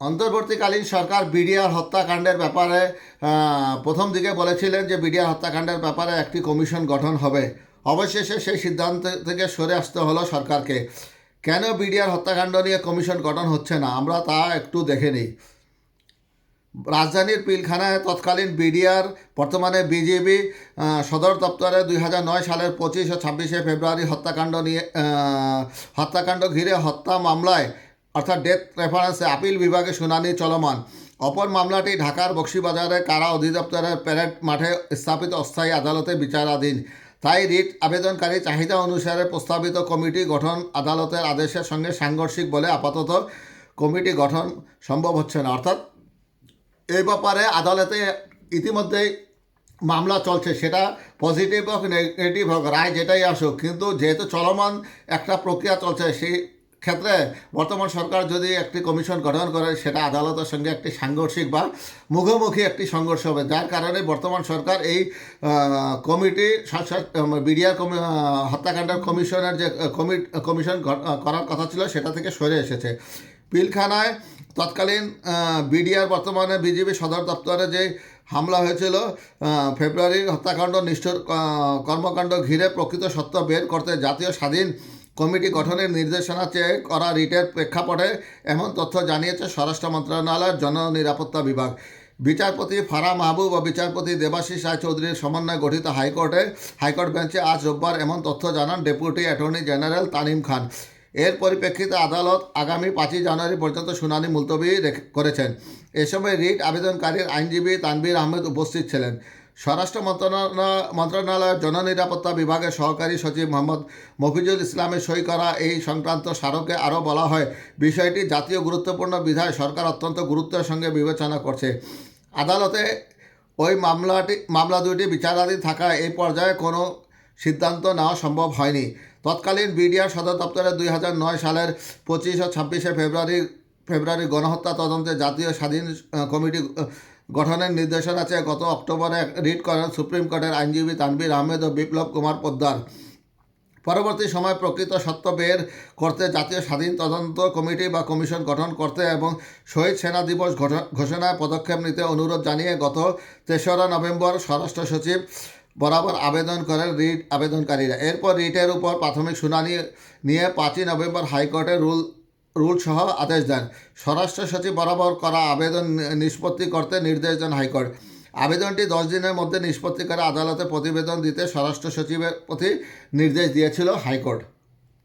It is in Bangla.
অন্তর্বর্তীকালীন সরকার বিডিআর হত্যাকাণ্ডের ব্যাপারে প্রথম দিকে বলেছিলেন যে বিডিআর হত্যাকাণ্ডের ব্যাপারে একটি কমিশন গঠন হবে। অবশেষে সেই সিদ্ধান্ত থেকে সরে আসতে হলো সরকারকে। কেন বিডিআর হত্যাকাণ্ড নিয়ে কমিশন গঠন হচ্ছে না? আমরা তা একটু দেখে নিই। রাজধানীর পিলখানায় তৎকালীন বিডিআর, বর্তমানে বিজেপি সদর দপ্তরে দুই হাজার নয় সালের পঁচিশ ও ছাব্বিশে ফেব্রুয়ারি হত্যাকাণ্ড নিয়ে হত্যাকাণ্ড ঘিরে হত্যা মামলায় অর্থাৎ ডেথ রেফারেন্সে আপিল বিভাগে শুনানি চলমান। অপর মামলাটি ঢাকার বক্সিবাজারে কারা অধিদপ্তরের প্যারেড মাঠে স্থাপিত অস্থায়ী আদালতে বিচারাধীন? তাই রিট আবেদনকারী চাহিদা অনুসারে প্রস্তাবিত কমিটি গঠন আদালতের আদেশের সঙ্গে সাংঘর্ষিক বলে আপাতত কমিটি গঠন সম্ভব হচ্ছে না। অর্থাৎ এই ব্যাপারে আদালতে ইতিমধ্যেই মামলা চলছে, সেটা পজিটিভ হোক নেগেটিভ হোক, রায় যেটাই আসুক, কিন্তু যেহেতু চলমান একটা প্রক্রিয়া চলছে, সেই ক্ষেত্রে বর্তমান সরকার যদি একটি কমিশন গঠন করে, সেটা আদালতের সঙ্গে একটি সাংঘর্ষিক বা মুখোমুখি একটি সংঘর্ষ হবে। যার কারণে বর্তমান সরকার এই কমিটি বিডিআর হত্যাকাণ্ডের কমিশনের যে কমি কমিশন করার কথা ছিল, সেটা থেকে সরে এসেছে। পিলখানায় তৎকালীন বিডিআর বর্তমানে বিজেপি সদর দপ্তরে যে হামলা হয়েছিল ফেব্রুয়ারির হত্যাকাণ্ড নিষ্ঠুর কর্মকাণ্ড ঘিরে প্রকৃত সত্য বের করতে জাতীয় স্বাধীন কমিটি গঠনের নির্দেশনা চেয়ে করা রিটের প্রেক্ষাপটে এমন তথ্য জানিয়েছে স্বরাষ্ট্র মন্ত্রণালয়ের জননিরাপত্তা বিভাগ। বিচারপতি ফারা মাহবুব ও বিচারপতি দেবাশিস রায়চৌধুরীর সমন্বয়ে গঠিত হাইকোর্টে, হাইকোর্ট বেঞ্চে আজ রোববার এমন তথ্য জানান deputy attorney general Tanim Khan. এর পরিপ্রেক্ষিতে আদালত আগামী পাঁচই জানুয়ারি পর্যন্ত শুনানি মুলতবি করেছেন। এ সময় রিট আবেদনকারীর আইনজীবী তানভীর আহমেদ উপস্থিত ছিলেন। স্বরাষ্ট্র মন্ত্রণালয় মন্ত্রণালয়ের জননিরাপত্তা বিভাগের সহকারী সচিব মোহাম্মদ মফিজুল ইসলামের সই করা এই সংক্রান্ত স্মারকে আরও বলা হয়, বিষয়টি জাতীয় গুরুত্বপূর্ণ বিধায় সরকার অত্যন্ত গুরুত্বের সঙ্গে বিবেচনা করছে। আদালতে ওই মামলাটি মামলা দুটি বিচারাধীন থাকা এই পর্যায়ে কোনো সিদ্ধান্ত নেওয়া সম্ভব হয়নি। তৎকালীন বিডিআর সদর দপ্তরে দুই সালের পঁচিশ ও ছাব্বিশে ফেব্রুয়ারি ফেব্রুয়ারি গণহত্যা তদন্তে জাতীয় স্বাধীন কমিটি গঠনের নির্দেশনা আছে গত অক্টোবরে রিট করেন সুপ্রিম কোর্টের আইনজীবী তানভীর আহমেদ ও বিপ্লব কুমার পোদ্দার। পরবর্তী সময় প্রকৃত সত্য বের করতে জাতীয় স্বাধীন তদন্ত কমিটি বা কমিশন গঠন করতে এবং শহীদ সেনা দিবস ঘোষ- ঘোষণায় পদক্ষেপ নিতে অনুরোধ জানিয়ে গত তেসরা নভেম্বর স্বরাষ্ট্র সচিব বরাবর আবেদন করেন রিট আবেদনকারীরা। এরপর রিটের উপর প্রাথমিক শুনানি নিয়ে পাঁচই নভেম্বর হাইকোর্টে রুল রুল সহ আদেশ দেন। স্বরাষ্ট্র সচিব বরাবর করা আবেদন নিষ্পত্তি করতে নির্দেশ দেন হাইকোর্ট। আবেদনটি দশ দিনের মধ্যে নিষ্পত্তি করে আদালতে প্রতিবেদন দিতে স্বরাষ্ট্র সচিবের প্রতি নির্দেশ দিয়েছিল হাইকোর্ট।